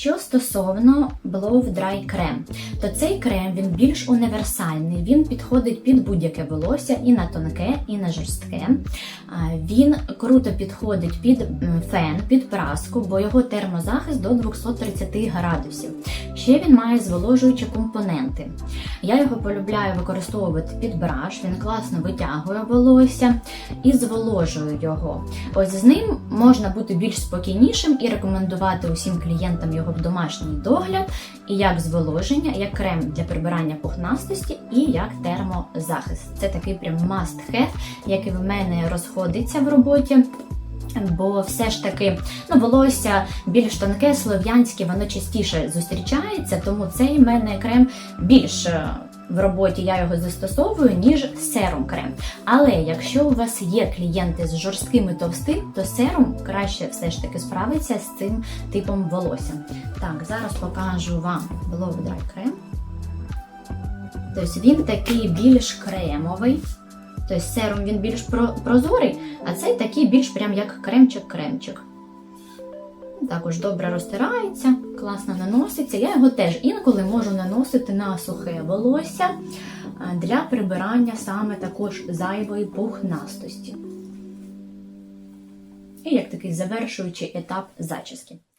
Що стосовно Blow Dry крем, то цей крем він більш універсальний. Він підходить під будь-яке волосся і на тонке, і на жорстке. Він круто підходить під фен, під праску, бо його термозахист до 230 градусів. Ще він має зволожуючі компоненти. Я його полюбляю використовувати під браш, він класно витягує волосся і зволожує його. Ось з ним можна бути більш спокійнішим і рекомендувати усім клієнтам його в домашній догляд, і як зволоження, як крем для прибирання пухнастості, і як термозахист. Це такий прям must have, який в мене розходиться в роботі. Бо все ж таки ну, волосся більш тонке, слов'янське, воно частіше зустрічається, тому цей в мене крем більш е, в роботі я його застосовую, ніж серум крем. Але якщо у вас є клієнти з жорстким і товстим, то серум краще все ж таки справиться з цим типом волосся. Так, зараз покажу вам Blow Dry крем. Тобто він такий більш кремовий. Тобто серум він більш прозорий, а цей такий більш прям як кремчик-кремчик. Також добре розтирається, класно наноситься. Я його теж інколи можу наносити на сухе волосся для прибирання саме також зайвої пухнастості. І як такий завершуючий етап зачіски.